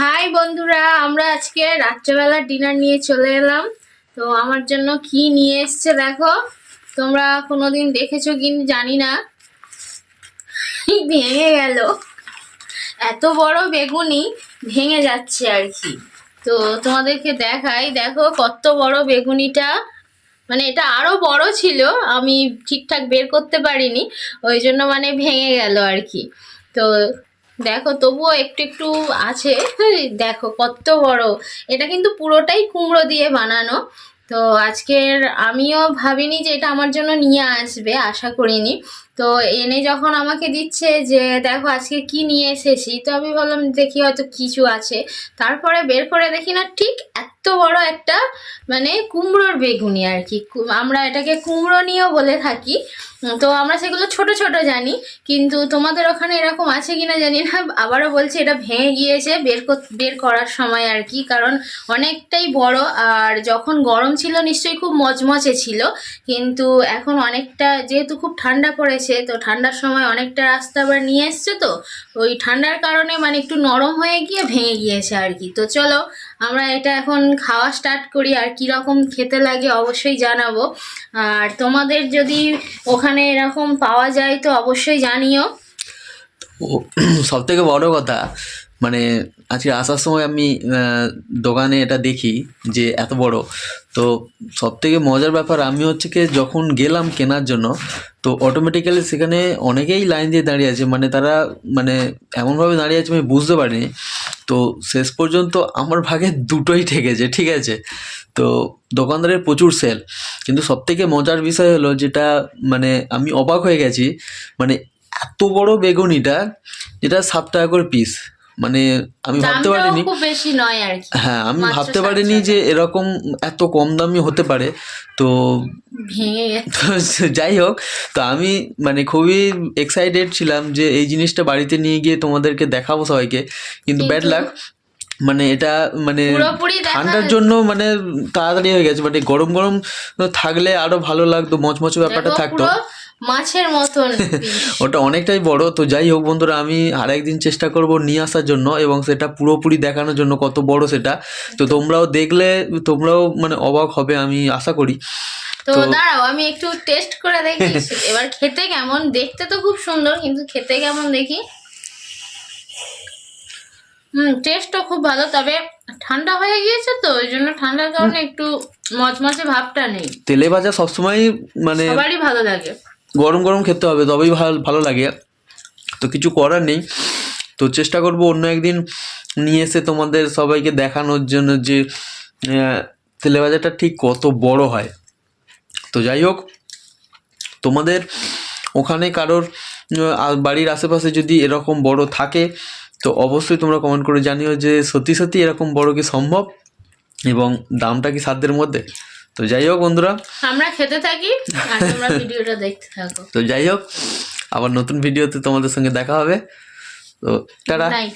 High বন্ধুরা, আমরা আজকে রাত্রেবেলা ডিনার নিয়ে চলে এলাম। তো আমার জন্য কি নিয়ে এসছে দেখো, তোমরা কোনোদিন দেখেছ কি জানি না। ভেঙে গেল। এত বড় বেগুনি ভেঙে যাচ্ছে আর কি। তো তোমাদেরকে দেখাই, দেখো কত বড় বেগুনিটা। মানে এটা আরও বড় ছিল, আমি ঠিকঠাক বের করতে পারিনি, ওই জন্য মানে ভেঙে গেল আর কি। তো দেখো, তবুও একটু একটু আছে। দেখো, কত বড়। এটা কিন্তু পুরোটাই কুমড়ো দিয়ে বানানো। তো আজকের আমিও ভাবিনি যে এটা আমার জন্য নিয়ে আসবে, আশা করিনি। তো এনে যখন আমাকে দিচ্ছে যে, দেখো, আজকে কি নিয়ে এসেছি? তো আমি ভাবলাম দেখি হয়তো কিছু আছে। তারপরে বের করে দেখি না, ঠিক এত বড় একটা মানে কুমড়োর বেগুনি আর কি। আমরা এটাকে কুমড়ো নিয়েও বলে থাকি। তো আমরা সেগুলো ছোট ছোট জানি, কিন্তু তোমাদের ওখানে এরকম আছে কিনা জানি না, আবারও বলছি এটা ভেঙে গিয়েছে, বের বের করার সময় আর কি, কারণ অনেকটাই বড়, আর যখন গরম ছিল নিশ্চয়ই খুব মচমচে ছিল, কিন্তু এখন অনেকটা, যেহেতু খুব ঠান্ডা পড়েছে, তো ঠান্ডার সময় অনেকটা রাস্তা আবার নিয়ে এসছে তো, ওই ঠান্ডার কারণে মানে একটু নরম হয়ে গিয়ে ভেঙে গিয়েছে আর কি, তো চলো আমরা এটা এখন খাওয়া স্টার্ট করি আর কি রকম খেতে লাগে অবশ্যই জানাব। আর তোমাদের যদি ওখানে এরকম পাওয়া যায় তো অবশ্যই জানিও। সব থেকে বড় কথা মানে আজকে আসার সময় আমি দোকানে এটা দেখি যে এত বড়। তো সব থেকে মজার ব্যাপার আমি হচ্ছে কি যখন গেলাম কেনার জন্য, তো অটোমেটিক্যালি সেখানে অনেকেই লাইন দিয়ে দাঁড়িয়ে আছে। মানে তারা মানে এমনভাবে দাঁড়িয়ে আছে আমি বুঝতে পারিনি। তো শেষ পর্যন্ত আমার ভাগে দুটোই ঠেকেছে, ঠিক আছে? তো দোকানদারের প্রচুর সেল কিন্তু সবথেকে মজার বিষয় হলো যেটা মানে আমি অবাক হয়ে গেছি মানে এত বড় বেগুনিটা, যেটা সাত টাকা করে পিস মানে আমি ভাবতে পারিনি। বেশি নয় আর কি। হ্যাঁ আমি ভাবতে পারিনি যে এরকম এত কম দামি হতে পারে। তো যাই হোক তো আমি মানে খুবই এক্সাইটেড ছিলাম যে এই জিনিসটা বাড়িতে নিয়ে গিয়ে তোমাদেরকে দেখাবো সবাইকে। কিন্তু ব্যাড লাক মানে এটা মানে ঠান্ডার জন্য মানে তাড়াতাড়ি হয়ে গেছে। মানে গরম গরম থাকলে আরও ভালো লাগতো মচমচে ব্যাপারটা থাকতো। মাছের মতন ওটা অনেকটাই বড় তো যাই হোক বন্ধুরা আমি আর একদিন চেষ্টা করব নিয়ে আসার জন্য এবং সেটা পুরোপুরি দেখানোর জন্য কত বড় সেটা। তো তোমরাও দেখলে তোমরাও মানে অবাক হবে আমি আশা করি। তো দাঁড়াও আমি একটু টেস্ট করে দেখি এবার খেতে কেমন? দেখতে তো খুব সুন্দর কিন্তু খেতে কেমন দেখি? হুম টেস্টও খুব ভালো তবে ঠান্ডা হয়ে গিয়েছে তো ওই জন্য ঠান্ডার কারণে একটু মচমচে ভাবটা নেই। তেলে ভাজা সবসময় মানে সবারই ভালো লাগে। গরম গরম খেতে হবে তবেই ভালো ভালো লাগে। তো কিছু করার নেই। তো চেষ্টা করব অন্য একদিন নিয়ে এসে তোমাদের সবাইকে দেখানোর জন্য যে আহ, তেলে ভাজাটা ঠিক কত বড় হয়। তো যাই হোক তোমাদের ওখানে কারোর বাড়ির আশেপাশে যদি এরকম বড় থাকে তো অবশ্যই তোমরা কমেন্ট করে জানিও যে সত্যি সত্যি এরকম বড় কি সম্ভব এবং দামটা কি সাধ্যের মধ্যে? তো যাই হোক বন্ধুরা। আমরা খেতে থাকি আর তোমরা ভিডিওটা দেখতে থাকো। তো যাই হোক আবার নতুন ভিডিওতে তোমাদের সঙ্গে দেখা হবে। তো টাটা। নাইট